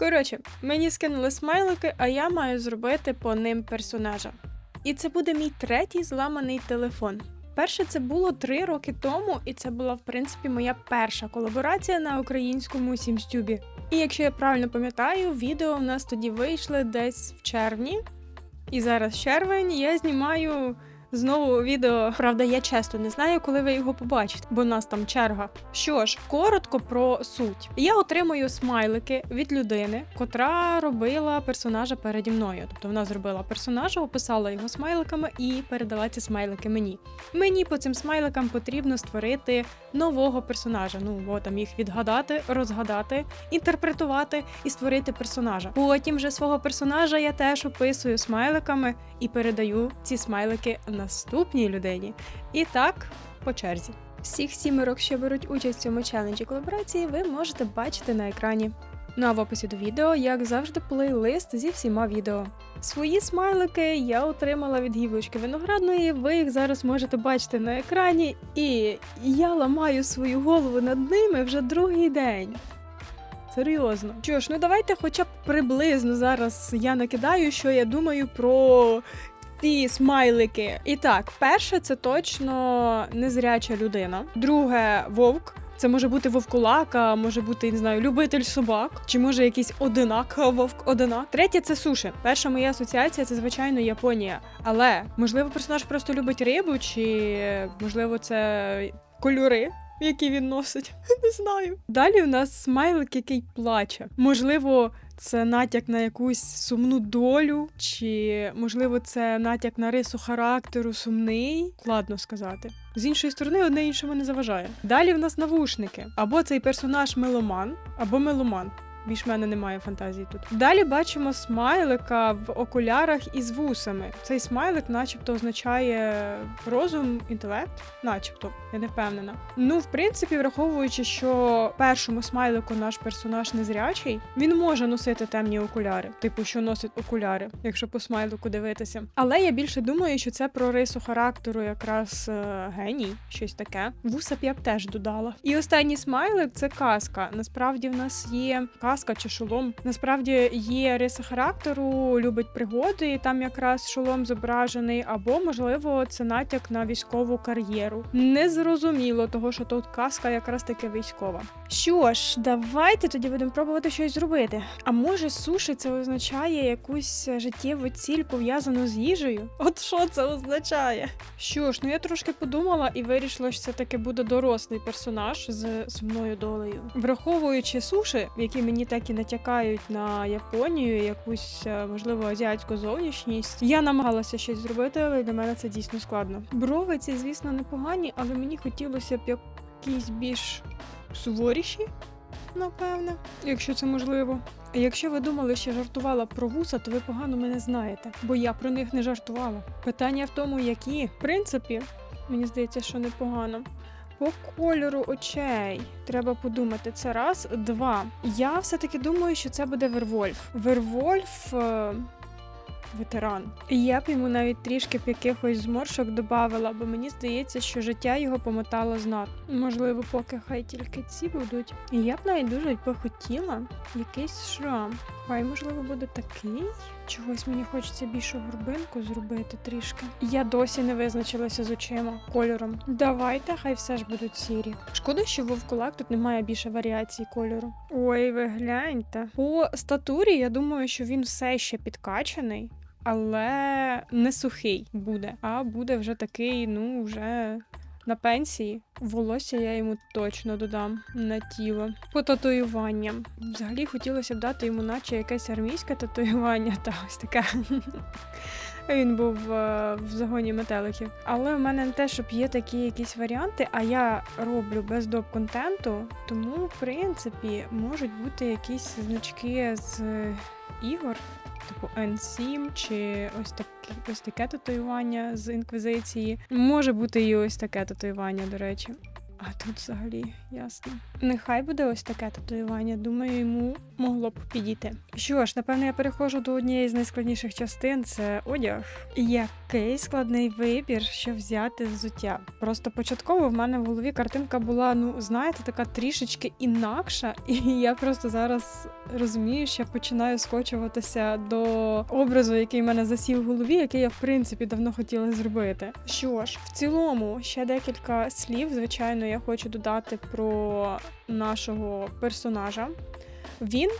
Коротше, мені скинули смайлики, а я маю зробити по ним персонажа. І це буде мій третій зламаний телефон. Перше це було три роки тому, і це була, в принципі, моя перша колаборація на українському сімстюбі. І якщо я правильно пам'ятаю, відео в нас тоді вийшли десь в червні. І зараз червень я знімаю знову відео. Правда, я чесно не знаю, коли ви його побачите, бо в нас там черга. Що ж, коротко про суть. Я отримую смайлики від людини, котра робила персонажа переді мною. Тобто вона зробила персонажа, описала його смайликами і передала ці смайлики мені. Мені по цим смайликам потрібно створити нового персонажа. Ну бо там їх відгадати, розгадати, інтерпретувати і створити персонажа. Потім вже свого персонажа я теж описую смайликами і передаю ці смайлики наступній людині. І так по черзі. Всіх сімерок, що беруть участь в цьому челенджі колаборації, ви можете бачити на екрані. Ну а в описі до відео, як завжди, плейлист зі всіма відео. Свої смайлики я отримала від гівочки виноградної. Ви їх зараз можете бачити на екрані, і я ламаю свою голову над ними вже другий день. Серйозно. Що ж, ну давайте хоча б приблизно зараз я накидаю, що я думаю про ці смайлики. І так, перше, це точно незряча людина. Друге, вовк. Це може бути вовкулака, може бути, не знаю, любитель собак, чи може якийсь одинак, вовк одинак. Третє це суші. Перша моя асоціація це звичайно Японія. Але можливо, персонаж просто любить рибу, чи можливо, це кольори. Які він носить, не знаю. Далі у нас смайлик, який плаче. Можливо, це натяк на якусь сумну долю, чи можливо це натяк на рису характеру сумний. Складно сказати. З іншої сторони, одне іншому не заважає. Далі в нас навушники. Або цей персонаж меломан, або меломан. Більш в мене немає фантазії тут. Далі бачимо смайлика в окулярах із вусами. Цей смайлик, начебто, означає розум, інтелект, начебто, я не впевнена. Ну, в принципі, враховуючи, що першому смайлику наш персонаж незрячий, він може носити темні окуляри, типу, що носить окуляри, якщо по смайлику дивитися. Але я більше думаю, що це про рису характеру, якраз е, геній, щось таке. Вуса б я б теж додала. І останній смайлик це казка. Насправді в нас є каска чи шолом. Насправді є риса характеру, любить пригоди, і там якраз шолом зображений, або можливо це натяк на військову кар'єру. Незрозуміло, того що тут каска якраз таки військова. Що ж, давайте тоді будемо пробувати щось зробити. А може, суші це означає якусь життєву ціль пов'язану з їжею? От що це означає? Що ж, ну я трошки подумала і вирішила, що це таки буде дорослий персонаж з сумною долею. Враховуючи суші, які мені так і натякають на Японію, якусь е, можливо азіатську зовнішність, я намагалася щось зробити, але для мене це дійсно складно. Брови ці, звісно, непогані, але мені хотілося б якісь більш суворіші, напевне, якщо це можливо. Якщо ви думали, що жартувала про вуса, то ви погано мене знаєте, бо я про них не жартувала. Питання в тому, які. В принципі, мені здається, що непогано. По кольору очей треба подумати. Це раз, два. Я все-таки думаю, що це буде Вервольф. Вервольф. Е... Ветеран. І я б йому навіть трішки б якихось зморшок додавала, бо мені здається, що життя його помотало знатно. Можливо, поки хай тільки ці будуть. І я б навіть дуже би хотіла якийсь шрам. Хай, можливо, буде такий. Чогось мені хочеться більшу горбинку зробити трішки. Я досі не визначилася з очима, кольором. Давайте, хай все ж будуть сірі. Шкода, що вовкулак тут немає більше варіацій кольору. Ой, ви гляньте. По статурі я думаю, що він все ще підкачаний. Але не сухий буде, а буде вже такий, ну, вже на пенсії. Волосся я йому точно додам на тіло. По татуюванням. Взагалі хотілося б дати йому, наче якесь армійське татуювання, та ось таке. Він був е, в загоні метеликів. Але в мене не те, щоб є такі якісь варіанти, а я роблю без доп контенту, тому, в принципі, можуть бути якісь значки з ігор. Типу N7 чи ось таке ось таке татуювання з інквізиції. Може бути і ось таке татуювання, до речі. А тут взагалі ясно. Нехай буде ось таке татуювання. Думаю, йому могло б підійти. Що ж, напевно, я переходжу до однієї з найскладніших частин це одяг. Який складний вибір, що взяти взуття. Просто початково в мене в голові картинка була, ну знаєте, така трішечки інакша, і я просто зараз розумію, що я починаю скочуватися до образу, який в мене засів в голові, який я в принципі давно хотіла зробити. Що ж, в цілому ще декілька слів. Звичайно, я хочу додати про нашого персонажа. Він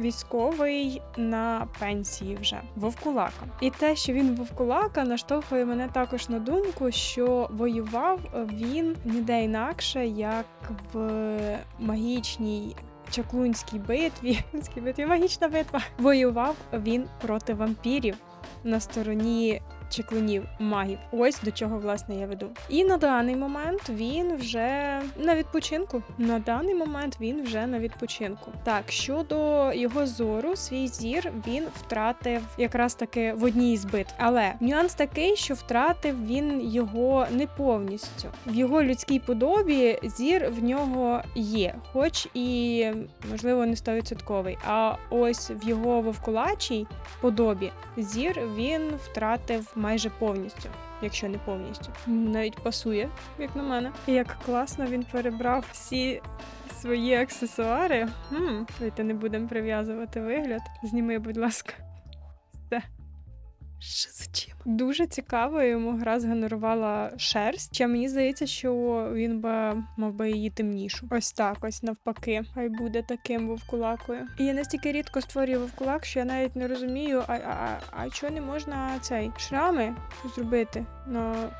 військовий на пенсії вже вовкулака. І те, що він вовкулака, наштовхує мене також на думку, що воював він ніде інакше, як в магічній. Чаклунській битві, битві, магічна битва. Воював він проти вампірів на стороні чеклунів магів. Ось до чого власне я веду. І на даний момент він вже на відпочинку. На даний момент він вже на відпочинку. Так, щодо його зору, свій зір він втратив якраз таки в одній з битв. Але нюанс такий, що втратив він його не повністю. В його людській подобі зір в нього є, хоч і можливо не стовідсотковий. А ось в його вовкулачій подобі зір він втратив майже повністю. Якщо не повністю, навіть пасує, як на мене. І Як класно він перебрав всі свої аксесуари. Хм, давайте не будемо прив'язувати вигляд. Зніми, будь ласка. Що за чим? Дуже цікаво, йому гра згенерувала шерсть. Чи мені здається, що він би мав би її темнішу. Ось так, ось навпаки. Хай буде таким вовкулакою. І я настільки рідко створюю вовкулак, що я навіть не розумію, а, а, а чого не можна цей шрами зробити на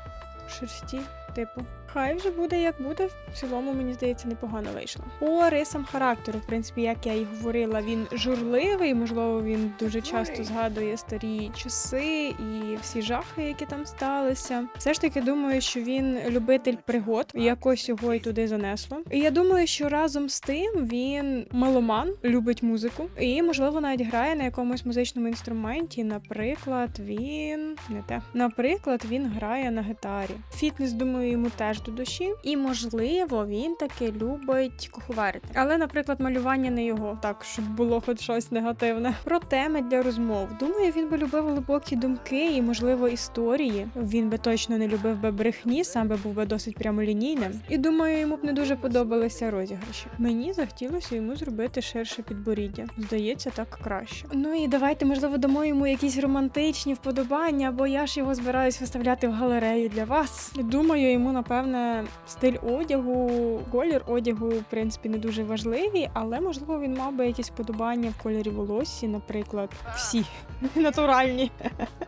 шерсті, типу. Хай вже буде як буде. В цілому, мені здається, непогано вийшло. По рисам характеру, в принципі, як я і говорила, він журливий. Можливо, він дуже часто згадує старі часи і всі жахи, які там сталися. Все ж таки думаю, що він любитель пригод, якось його і туди занесло. І я думаю, що разом з тим він меломан, любить музику, і можливо навіть грає на якомусь музичному інструменті. Наприклад, він не те. Наприклад, він грає на гітарі. Фітнес, думаю, йому теж до душі, і можливо, він таки любить куховарити. Але, наприклад, малювання не його, так щоб було хоч щось негативне. Про теми для розмов. Думаю, він би любив глибокі думки і, можливо, історії. Він би точно не любив би брехні, сам би був би досить прямолінійним. І думаю, йому б не дуже подобалися розіграші. Мені захотілося йому зробити ширше підборіддя. Здається, так краще. Ну і давайте, можливо, дамо йому якісь романтичні вподобання, бо я ж його збираюсь виставляти в галерею для вас. Думаю, йому напевне стиль одягу, колір одягу, в принципі, не дуже важливий, але можливо він мав би якісь вподобання в кольорі волосся, наприклад, всі натуральні.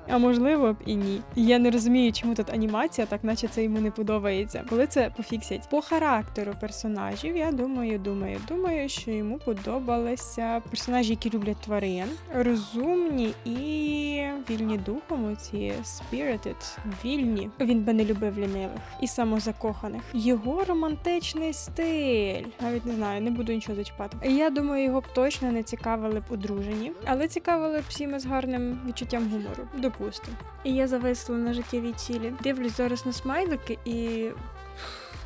А можливо б і ні. Я не розумію, чому тут анімація, так наче це йому не подобається. Коли це пофіксять по характеру персонажів, я думаю, думаю, думаю, що йому подобалися персонажі, які люблять тварин, розумні і вільні духом. Оці spirited, вільні. Він би не любив лінивих і самозакоханих. Його романтичний стиль. Навіть не знаю, не буду нічого зачіпати. Я думаю, його б точно не цікавили б одружені, але цікавили б всіми з гарним відчуттям гумору. Допустимо. І я зависла на життєвій цілі. Дивлюсь зараз на смайлики і.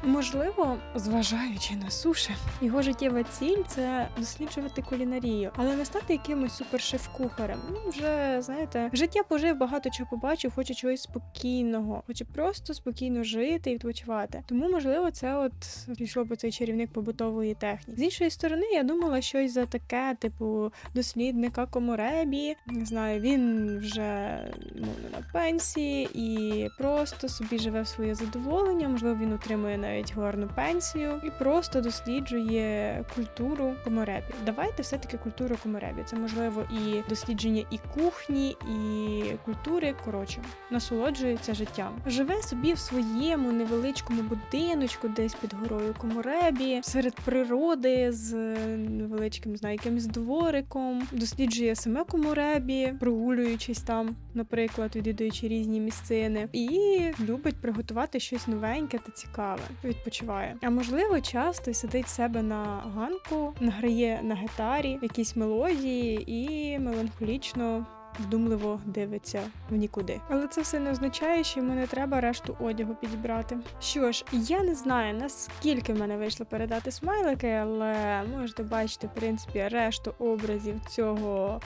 Можливо, зважаючи на суші, його життєва ціль це досліджувати кулінарію, але не стати якимось супершеф-кухарем. Ну вже знаєте, життя пожив, багато чого побачив, хоче чогось спокійного, хоче просто спокійно жити і відпочивати. Тому, можливо, це от пішло по цей чарівник побутової техніки. З іншої сторони, я думала щось за таке, типу дослідника коморебі. Не знаю, він вже ну, на пенсії і просто собі живе в своє задоволення. Можливо, він отримує навіть гарну пенсію і просто досліджує культуру коморебі. Давайте все-таки культуру коморебі. Це можливо і дослідження і кухні, і культури. Коротше, насолоджується життям. Живе собі в своєму невеличкому будиночку, десь під горою коморебі, серед природи з невеличким не знаю, якимось двориком, досліджує саме коморебі, прогулюючись там, наприклад, відвідуючи різні місцини, і любить приготувати щось новеньке та цікаве відпочиває. А можливо, часто сидить себе на ганку, награє на гітарі якісь мелодії і меланхолічно вдумливо дивиться в нікуди. Але це все не означає, що йому не треба решту одягу підібрати. Що ж, я не знаю наскільки в мене вийшло передати смайлики, але можете бачити, в принципі, решту образів цього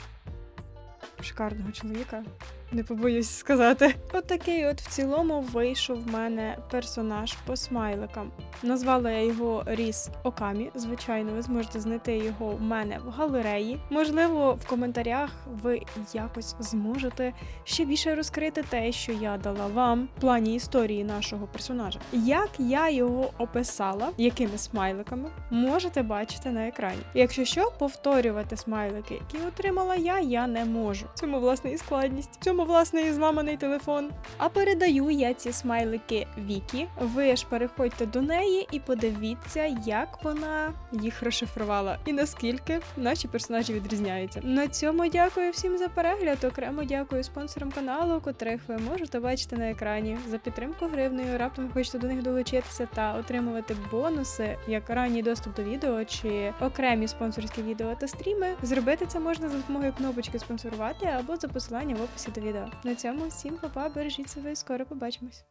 шикарного чоловіка. Не побоюсь сказати. От такий от в цілому вийшов в мене персонаж по смайликам. Назвала я його Ріс Окамі. Звичайно, ви зможете знайти його в мене в галереї. Можливо, в коментарях ви якось зможете ще більше розкрити те, що я дала вам в плані історії нашого персонажа. Як я його описала, якими смайликами, можете бачити на екрані. Якщо що, повторювати смайлики, які отримала я, я не можу. В Цьому власне і складність. В Цьому власне і зламаний телефон. А передаю я ці смайлики Вікі. Ви ж переходьте до неї і подивіться, як вона їх розшифрувала і наскільки наші персонажі відрізняються. На цьому дякую всім за перегляд. Окремо дякую спонсорам каналу, котрих ви можете бачити на екрані. За підтримку гривнею. Раптом хочете до них долучитися та отримувати бонуси, як ранній доступ до відео чи окремі спонсорські відео та стріми. Зробити це можна за допомогою кнопочки спонсорувати або за посилання в описі до відео. На цьому всім па-па, бережіть себе і скоро побачимось.